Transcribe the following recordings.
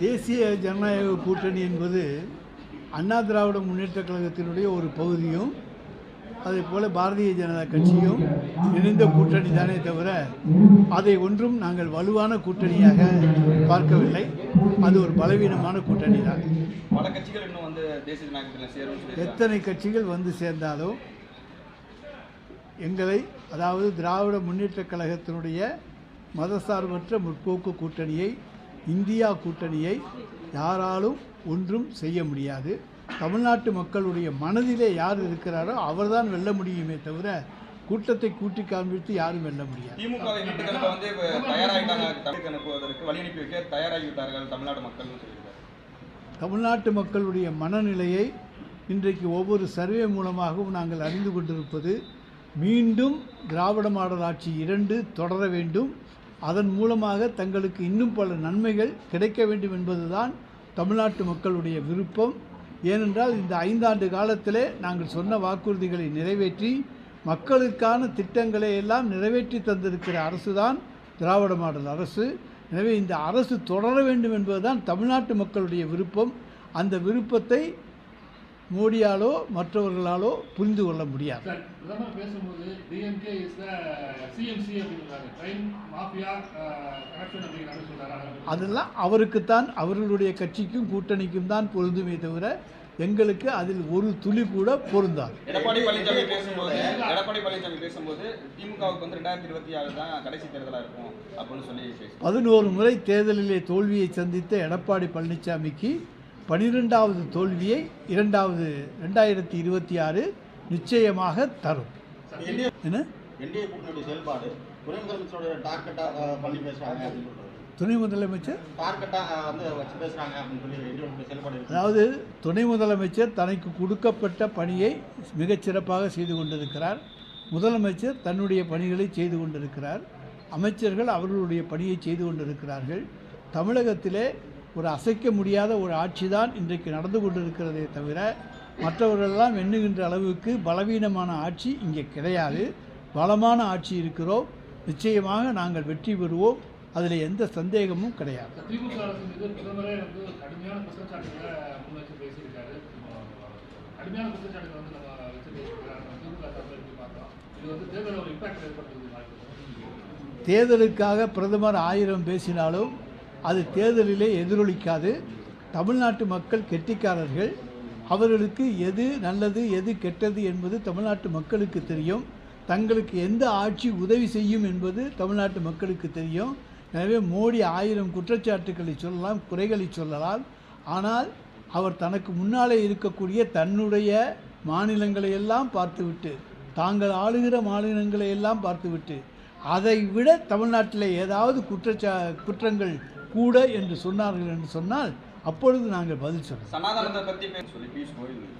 தேசிய ஜனநாயக கூட்டணி என்பது அண்ணா திராவிட முன்னேற்றக் கழகத்தினுடைய ஒரு பகுதியும் அதே போல பாரதிய ஜனதா கட்சியும் இணைந்த கூட்டணி தானே தவிர அதை ஒன்றும் நாங்கள் வலுவான கூட்டணியாக பார்க்கவில்லை. அது ஒரு பலவீனமான கூட்டணி தான். பல கட்சிகள் இன்னும் வந்து தேசிய ஜனநாயகத்தில் சேரும்னு சொல்லியிருக்காங்க எத்தனை கட்சிகள் வந்து சேர்ந்தாலும் எங்களை அதாவது திராவிட முன்னேற்றக் கழகத்தினுடைய மதசார்பற்ற முற்போக்கு கூட்டணியை இந்தியா கூட்டணியை யாராலும் ஒன்றும் செய்ய முடியாது. தமிழ்நாட்டு மக்களுடைய மனதிலே யார் இருக்கிறாரோ அவர்தான் வெல்ல முடியுமே தவிர கூட்டத்தை கூட்டி காண்பித்து யாரும் வெல்ல முடியாது. தமிழ்நாட்டு மக்களுடைய மனநிலையை இன்றைக்கு ஒவ்வொரு சர்வே மூலமாகவும் நாங்கள் அறிந்து கொண்டிருப்பது மீண்டும் திராவிட மாடல் ஆட்சி இரண்டு தொடர வேண்டும். அதன் மூலமாக தங்களுக்கு இன்னும் பல நன்மைகள் கிடைக்க வேண்டும் என்பதுதான் தமிழ்நாட்டு மக்களுடைய விருப்பம். ஏனென்றால் இந்த ஐந்தாண்டு காலத்திலே நாங்கள் சொன்ன வாக்குறுதிகளை நிறைவேற்றி மக்களுக்கான திட்டங்களை எல்லாம் நிறைவேற்றி தந்திருக்கிற அரசு தான் திராவிட மாடல் அரசு. எனவே இந்த அரசு தொடர வேண்டும் என்பதுதான் தமிழ்நாட்டு மக்களுடைய விருப்பம். அந்த விருப்பத்தை மோடியாலோ மற்றவர்களாலோ புரிந்து கொள்ள முடியாது. சொல்றாரு. அதெல்லாம் அவருக்குத்தான் அவர்களுடைய கட்சிக்கும் கூட்டணிக்கும் தான் பொருந்துமே தவிர எங்களுக்கு அதில் ஒரு துளி கூட பொருந்தாது. எடப்பாடி பழனிசாமி பேசும்போது எடப்பாடி பழனிசாமி பேசும்போது திமுகவுக்கு வந்து ரெண்டாயிரத்தி இருபத்தி ஆறு தான் கடைசி தேர்தலா இருக்கும் அப்படின்னு சொல்லி பதினோரு முறை தேர்தலிலே தோல்வியை சந்தித்த எடப்பாடி பழனிசாமிக்கு பனிரெண்டாவது தோல்வியை இரண்டாவது ரெண்டாயிரத்தி இருபத்தி ஆறு நிச்சயமாக தரும். என்ன? துணை முதலமைச்சர்? அதாவது துணை முதலமைச்சர் தனக்கு கொடுக்கப்பட்ட பணியை மிகச் சிறப்பாக செய்து கொண்டிருக்கிறார். முதலமைச்சர் தன்னுடைய பணிகளை செய்து கொண்டிருக்கிறார். அமைச்சர்கள் அவர்களுடைய பணியை செய்து கொண்டிருக்கிறார்கள். தமிழகத்திலே ஒரு அசைக்க முடியாத ஒரு ஆட்சி தான் இன்றைக்கு நடந்து கொண்டிருக்கிறதே தவிர மற்றவர்களெல்லாம் எண்ணுகின்ற அளவுக்கு பலவீனமான ஆட்சி இங்கே கிடையாது. பலமான ஆட்சி இருக்கிறோம் நிச்சயமாக நாங்கள் வெற்றி பெறுவோம். அதில் எந்த சந்தேகமும் கிடையாது. தேர்தலுக்காக பிரதமர் ஆயிரம் பேசினாலும் அது தேர்தலிலே எதிரொலிக்காது. தமிழ்நாட்டு மக்கள் கெட்டிக்காரர்கள். அவர்களுக்கு எது நல்லது எது கெட்டது என்பது தமிழ்நாட்டு மக்களுக்கு தெரியும். தங்களுக்கு எந்த ஆட்சி உதவி செய்யும் என்பது தமிழ்நாட்டு மக்களுக்கு தெரியும். எனவே மோடி ஆயிரம் குற்றச்சாட்டுக்களை சொல்லலாம் குறைகளை சொல்லலாம். ஆனால் அவர் தனக்கு முன்னாலே இருக்கக்கூடிய தன்னுடைய மாநிலங்களை எல்லாம் பார்த்துவிட்டு தாங்கள் ஆளுகிற மாநிலங்களை எல்லாம் பார்த்துவிட்டு அதை விட தமிழ்நாட்டில் ஏதாவது குற்றச்சா குற்றங்கள் கூட என்று சொன்னார்கள் என்று சொன்னால் அப்பொழுது நாங்கள் பதில் சொல்லுவோம். சனாதனத்தை பேச சொல்லி பியூஷ் கோயல்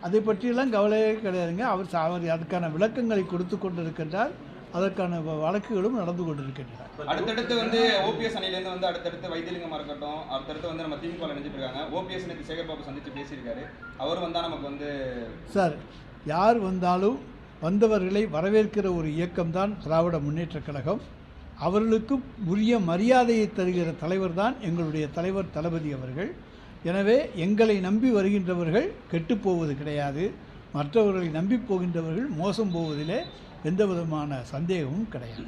அதை பற்றியெல்லாம் கவலையே கிடையாதுங்க. அவர் அவர் அதுக்கான விளக்கங்களை கொடுத்து கொண்டிருக்கின்றார். அதற்கான வழக்குகளும் நடந்து கொண்டிருக்கின்றன. அடுத்தடுத்து வந்து ஓபிஎஸ் அணிலேருந்து வந்து அடுத்தடுத்து வைத்தியலிங்கமா இருக்கட்டும் அடுத்தடுத்து வந்து நம்ம திமுக நினைச்சிட்டு இருக்காங்க. ஓபிஎஸ் நேற்று சேகர் பாபு சந்திச்சு பேசியிருக்காரு. அவர் வந்தா நமக்கு வந்து சார் யார் வந்தாலும் வந்தவர்களை வரவேற்கிற ஒரு இயக்கம்தான் திராவிட முன்னேற்றக் கழகம். அவர்களுக்கு உரிய மரியாதையை தருகிற தலைவர் தான் எங்களுடைய தலைவர் தளபதி அவர்கள். எனவே எங்களை நம்பி வருகின்றவர்கள் கெட்டுப்போவது கிடையாது. மற்றவர்களை நம்பி போகின்றவர்கள் மோசம் போவதிலே எந்த விதமான சந்தேகமும் கிடையாது.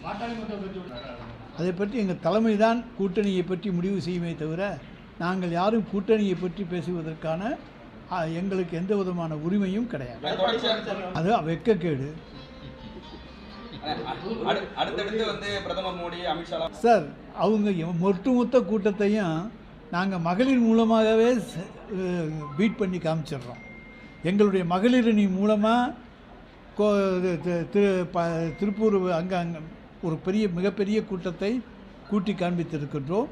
அதை பற்றி எங்கள் தலைமை தான் கூட்டணியை பற்றி முடிவு செய்யுமே தவிர நாங்கள் யாரும் கூட்டணியை பற்றி பேசுவதற்கான எங்களுக்கு எந்த விதமான உரிமையும் கிடையாது. அது வெக்கக்கேடு. அடுத்தடுத்து வந்து பிரதமர் மோடி அமித்ஷா சார் அவங்க ஒட்டுமொத்த கூட்டத்தையும் நாங்கள் மகளிர் மூலமாகவே பீட் பண்ணி காமிச்சிடுறோம். எங்களுடைய மகளிர் அணி மூலமாக கோ இது திரு ப திருப்பூர் அங்கே அங்கே ஒரு பெரிய மிகப்பெரிய கூட்டத்தை கூட்டி காண்பித்திருக்கின்றோம்.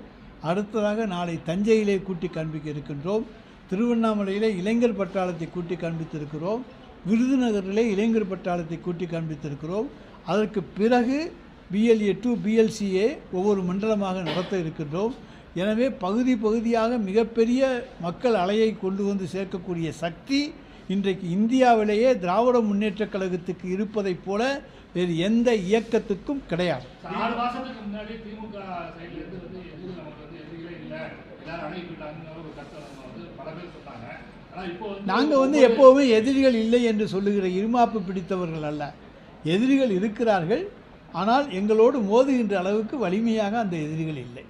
அடுத்ததாக நாளை தஞ்சையிலே கூட்டி காண்பிக்க இருக்கின்றோம். திருவண்ணாமலையிலே இளைஞர் பட்டாளத்தை கூட்டி காண்பித்திருக்கிறோம். விருதுநகரிலே இளைஞர் பட்டாளத்தை கூட்டி காண்பித்திருக்கிறோம். அதற்கு பிறகு பிஎல்ஏ டு பிஎல்சிஏ ஒவ்வொரு மண்டலமாக நடத்த இருக்கின்றோம். எனவே பகுதி பகுதியாக மிகப்பெரிய மக்கள் அலையை கொண்டு வந்து சேர்க்கக்கூடிய சக்தி இன்றைக்கு இந்தியாவிலேயே திராவிட முன்னேற்றக் கழகத்துக்கு இருப்பதைப் போல வேறு எந்த இயக்கத்துக்கும் கிடையாது. சார், ஆறு மாசத்துக்கு முன்னாடி திமுக சைடுல இருந்து வந்து எதிரி நமக்கு வந்து எதிரிகளே இல்ல. எல்லாரும் அடங்கிக்கிட்டாங்கன்னு ஒரு கருத்தை நம்ம வந்து பல பேர் சொன்னாங்க. ஆனா இப்போ வந்து நாங்கள் வந்து எப்போவுமே எதிரிகள் இல்லை என்று சொல்லுகிற இருமாப்பு பிடித்தவர்கள் அல்ல. எதிரிகள் இருக்கிறார்கள் ஆனால் எங்களோடு மோதுகின்ற அளவுக்கு வலிமையாக அந்த எதிரிகள் இல்லை.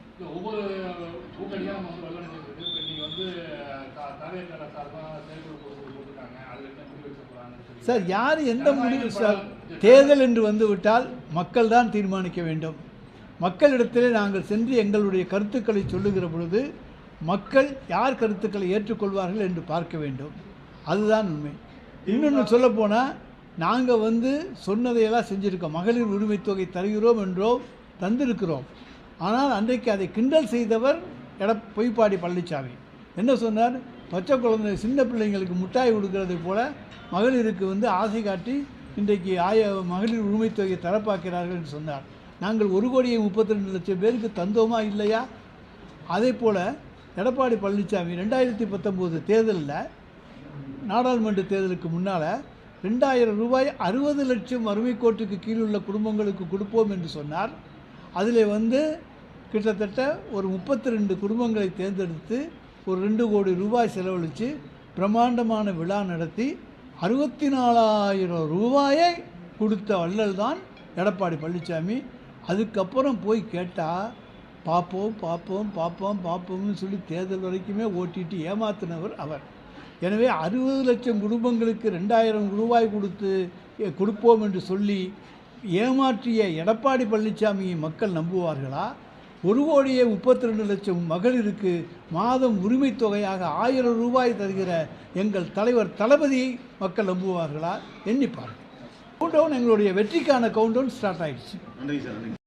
சார் யார் எந்த முடிவு சார்? தேர்தல் என்று வந்துவிட்டால் மக்கள் தான் தீர்மானிக்க வேண்டும். மக்களிடத்திலே நாங்கள் சென்று எங்களுடைய கருத்துக்களை சொல்லுகிற பொழுது மக்கள் யார் கருத்துக்களை ஏற்றுக்கொள்வார்கள் என்று பார்க்க வேண்டும். அதுதான் உண்மை. இன்னொன்று சொல்லப்போனால் நாங்கள் வந்து சொன்னதையெல்லாம் செஞ்சுருக்கோம். மகளிர் உரிமை தொகை தருகிறோம் என்றோ தந்திருக்கிறோம். ஆனால் அன்றைக்கு அதை கிண்டல் செய்தவர் எட பொய்ப்பாடி பழனிசாமி என்ன சொன்னார்? பச்சை குழந்தை சின்ன பிள்ளைங்களுக்கு முட்டாய் கொடுக்கறதை போல மகளிருக்கு வந்து ஆசை காட்டி இன்றைக்கு ஆய மகளிர் உரிமை தொகையை தரப்பாக்கிறார்கள் என்று சொன்னார். நாங்கள் ஒரு கோடியே முப்பத்தி ரெண்டு லட்சம் பேருக்கு தந்தோமா இல்லையா? அதே போல் எடப்பாடி பழனிசாமி ரெண்டாயிரத்தி பத்தொம்போது தேர்தலில் நாடாளுமன்ற தேர்தலுக்கு முன்னால் ரெண்டாயிரம் ரூபாய் அறுபது லட்சம் வறுமை கோட்டுக்கு கீழ் உள்ள குடும்பங்களுக்கு கொடுப்போம் என்று சொன்னார். அதில் வந்து கிட்டத்தட்ட ஒரு முப்பத்தி ரெண்டு குடும்பங்களை தேர்ந்தெடுத்து ஒரு ரெண்டு கோடி ரூபாய் செலவழித்து பிரம்மாண்டமான விழா நடத்தி அறுபத்தி நாலாயிரம் ரூபாயை கொடுத்த வள்ளல் தான் எடப்பாடி பழனிசாமி அதுக்கப்புறம் போய் கேட்டால் பார்ப்போம் பார்ப்போம் பார்ப்போம் பார்ப்போம்னு சொல்லி தேர்தல் வரைக்குமே ஓட்டிட்டு ஏமாத்தினவர் அவர். எனவே அறுபது லட்சம் குடும்பங்களுக்கு ரெண்டாயிரம் ரூபாய் கொடுத்து கொடுப்போம் என்று சொல்லி ஏமாற்றிய எடப்பாடி பழனிசாமியை மக்கள் நம்புவார்களா? ஒரு கோடியே முப்பத்தி ரெண்டு லட்சம் மகளிருக்கு மாதம் உரிமை தொகையாக ஆயிரம் ரூபாய் தருகிற எங்கள் தலைவர் தளபதியை மக்கள் நம்புவார்களா? எண்ணிப்பார்கள் கவுண்டவுன் எங்களுடைய வெற்றிக்கான கவுண்டவுன் ஸ்டார்ட் ஆயிடுச்சு. நன்றி சார்